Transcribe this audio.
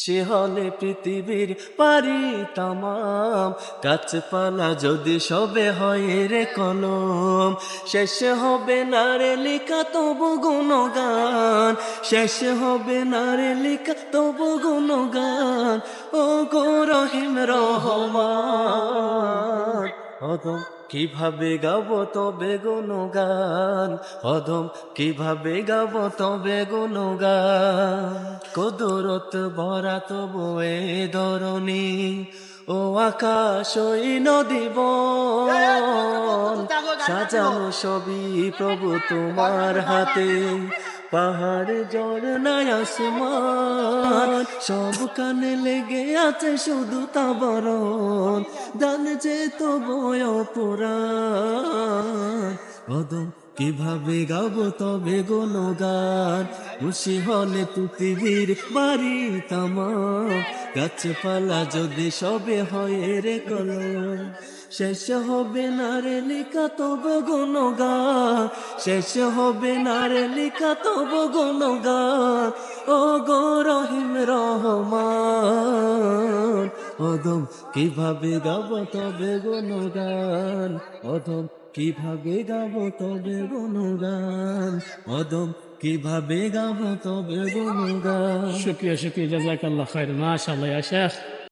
সে হলে পৃথিবীর পারি তামাম। গাছপালা যদি সবে হয় রে কলম, শেষ হবে না রে লিখা তবু গুণগান। শেষ হবে না রে লিখা তবু গুণগান। ও গো রহিম রহমান অদম কীভাবে গাবো তবে গান অদম কীভাবে গাবো তবে গুণগান? কদরত ভরা তবু এ ধরণী, ও আকাশ ওই নদী সাজানো সবই প্রভু তোমার হাতে, পাহাড় ঝর্ণায় আসমান। সব কানে লেগে আছে শুধু তাবরণ যে তো বয় পুরাণ কদম কীভাবে গাবো তবে গুণগান। খুশি হলে পৃথিবীর বাড়ি তামাম। গাছপালা যদি সবে হয় রে কলম। শেষ হবে না রে লিখা তব গুণগান। শেষ হবে না রে লিখা তব গুণগান। ও অদম কীভাবে গাব তবে গুণগান? অদম কীভাবে গাব তবে গুণগান? অদম কীভাবে গাব তবে গুণগান? শুক্রিয়া শুক্রিয়া, জাজাকাল্লাহ খায়ের মাশাআল্লাহ, ইয়া শেখ।